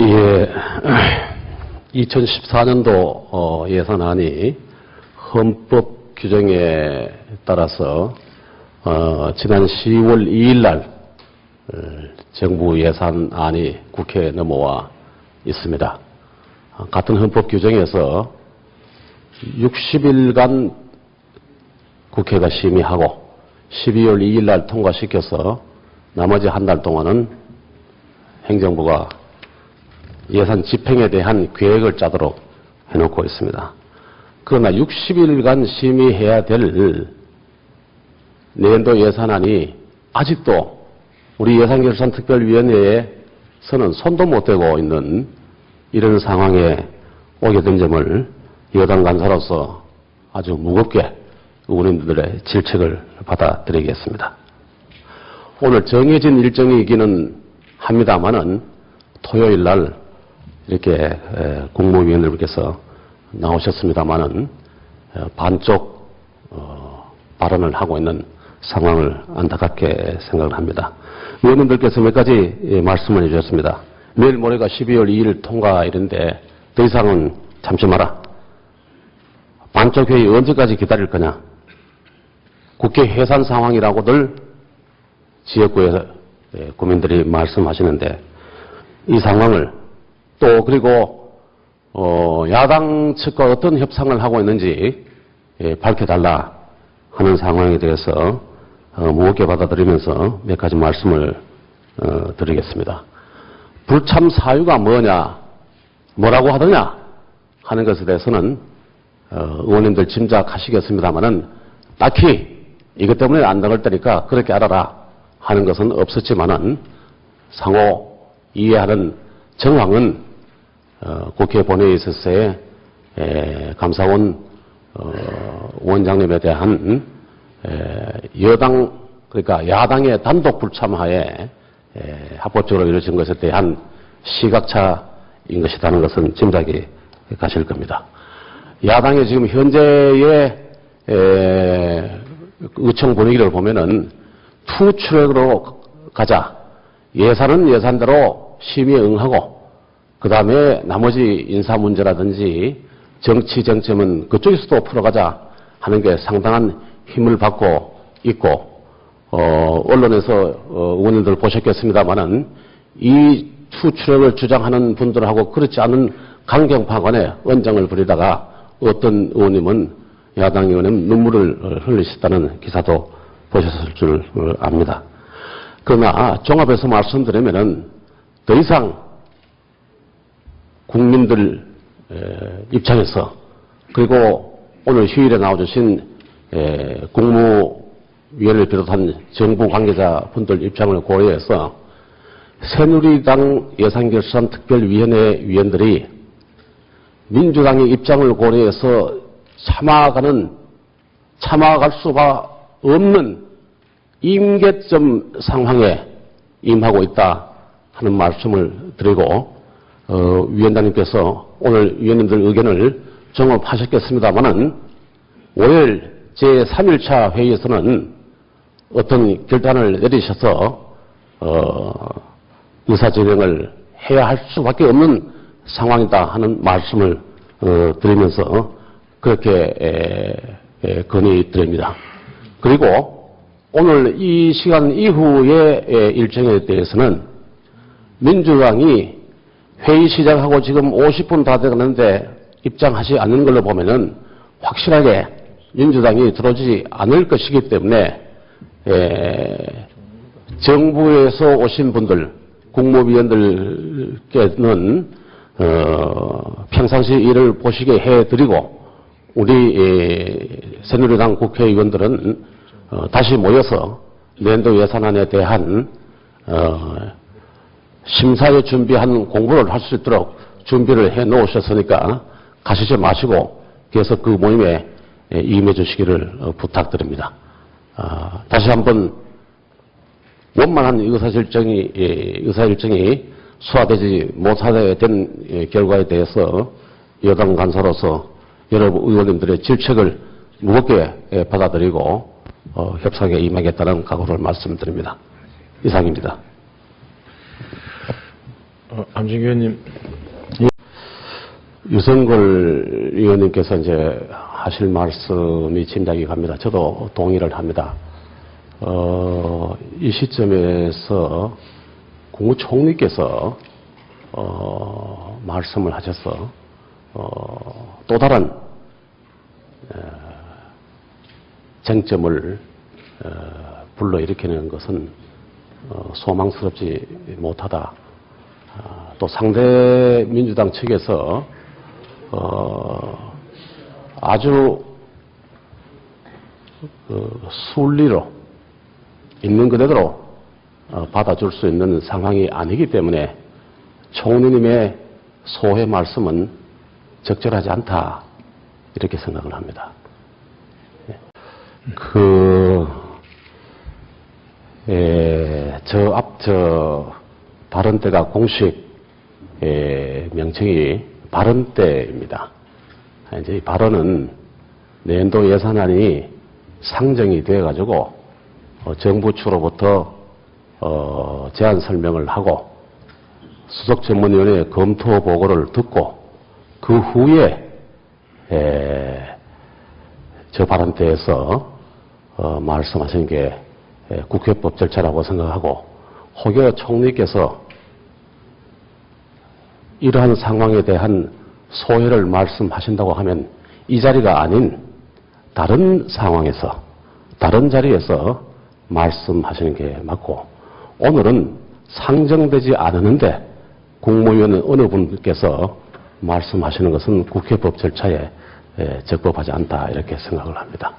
예, 2014년도 어, 예산안이 헌법 규정에 따라서 어, 지난 10월 2일 날 어, 정부 예산안이 국회에 넘어와 있습니다. 어, 같은 헌법 규정에서 60일간 국회가 심의하고 12월 2일 날 통과시켜서 나머지 한 달 동안은 행정부가 예산 집행에 대한 계획을 짜도록 해놓고 있습니다. 그러나 60일간 심의해야 될 내년도 예산안이 아직도 우리 예산결산특별위원회에서는 손도 못 대고 있는 이런 상황에 오게 된 점을 여당 간사로서 아주 무겁게 의원님들의 질책을 받아드리겠습니다. 오늘 정해진 일정이기는 합니다만은 토요일 날 이렇게 국무위원들께서 나오셨습니다만은 반쪽 어, 발언을 하고 있는 상황을 안타깝게 생각을 합니다. 의원님들께서 몇 가지 예, 말씀을 해주셨습니다. 내일 모레가 12월 2일 통과일인데 더 이상은 참지 마라. 반쪽 회의 언제까지 기다릴 거냐? 국회 해산 상황이라고들 지역구에서 예, 국민들이 말씀하시는데 이 상황을 또 그리고 어, 야당 측과 어떤 협상을 하고 있는지 예, 밝혀달라 하는 상황에 대해서 어, 무겁게 받아들이면서 몇 가지 말씀을 어, 드리겠습니다. 불참 사유가 뭐냐, 뭐라고 하더냐 하는 것에 대해서는 어, 의원님들 짐작하시겠습니다만은 딱히 이것 때문에 안 나갈 테니까 그렇게 알아라 하는 것은 없었지만은 상호 이해하는 정황은 어, 국회 본회의에 때 감사원 어, 원장님에 대한 에, 여당 그러니까 야당의 단독 불참하에 에, 합법적으로 이루어진 것에 대한 시각차인 것이라는 것은 짐작이 가실 겁니다. 야당의 지금 현재의 에, 의총 분위기를 보면은 투 트랙으로 가자. 예산은 예산대로 심의에 응하고 그 다음에 나머지 인사 문제라든지 정치 쟁점은 그쪽에서도 풀어가자 하는 게 상당한 힘을 받고 있고 어, 언론에서 어, 의원님들 보셨겠습니다만은 이 투트랙을 주장하는 분들하고 그렇지 않은 강경파 간에 언쟁을 부리다가 어떤 의원님은 야당 의원님 눈물을 흘리셨다는 기사도 보셨을 줄 압니다. 그러나 종합해서 말씀드리면은 더 이상 국민들 입장에서 그리고 오늘 휴일에 나와주신 국무위원을 비롯한 정부 관계자분들 입장을 고려해서 새누리당 예산결산특별위원회 위원들이 민주당의 입장을 고려해서 참아가는 참아갈 수가 없는 임계점 상황에 임하고 있다 하는 말씀을 드리고 어, 위원장님께서 오늘 위원님들 의견을 종합하셨겠습니다만은 5일 제3일차 회의에서는 어떤 결단을 내리셔서 어, 의사진행을 해야 할 수밖에 없는 상황이다 하는 말씀을 어, 드리면서 그렇게 에, 에, 건의드립니다. 그리고 오늘 이 시간 이후의 일정에 대해서는 민주당이 회의 시작하고 지금 50분 다 돼가는데 입장하지 않는 걸로 보면은 확실하게 민주당이 들어오지 않을 것이기 때문에 정부에서 오신 분들 국무위원들께는 어, 평상시 일을 보시게 해드리고 우리 새누리당 국회의원들은 어, 다시 모여서 내년도 예산안에 대한 어, 심사에 준비한 공부를 할 수 있도록 준비를 해 놓으셨으니까 가시지 마시고 계속 그 모임에 임해 주시기를 어, 부탁드립니다. 아, 다시 한번 원만한 의사일정이, 의사일정이 소화되지 못하게 된 예, 결과에 대해서 여당 간사로서 여러분 의원님들의 질책을 무겁게 예, 받아들이고 어, 협상에 임하겠다는 각오를 말씀드립니다. 이상입니다. 어, 어, 함진규 의원님, 유성걸 의원님께서 이제 하실 말씀이 짐작이 갑니다. 저도 동의를 합니다. 어, 이 시점에서 국무총리께서 어, 말씀을 하셔서 어, 또 다른 에, 쟁점을 어, 불러일으키는 것은 어, 소망스럽지 못하다. 아, 또 상대 민주당 측에서 어, 아주 그 순리로 있는 그대로 어, 받아줄 수 있는 상황이 아니기 때문에 총리님의 소회 말씀은 적절하지 않다 이렇게 생각을 합니다. 예. 그, 에, 저 앞, 저, 발언대가 공식, 에, 명칭이 발언대입니다. 이제 이 발언은 내년도 예산안이 상정이 돼가지고, 어, 정부 측으로부터, 어, 제안 설명을 하고, 수석 전문위원회 검토 보고를 듣고, 그 후에, 에, 저 발언대에서 어, 말씀하신 게 에, 국회법 절차라고 생각하고 혹여 총리께서 이러한 상황에 대한 소회를 말씀하신다고 하면 이 자리가 아닌 다른 상황에서 다른 자리에서 말씀하시는 게 맞고 오늘은 상정되지 않았는데 국무위원 어느 분께서 말씀하시는 것은 국회법 절차에 에, 적법하지 않다 이렇게 생각을 합니다.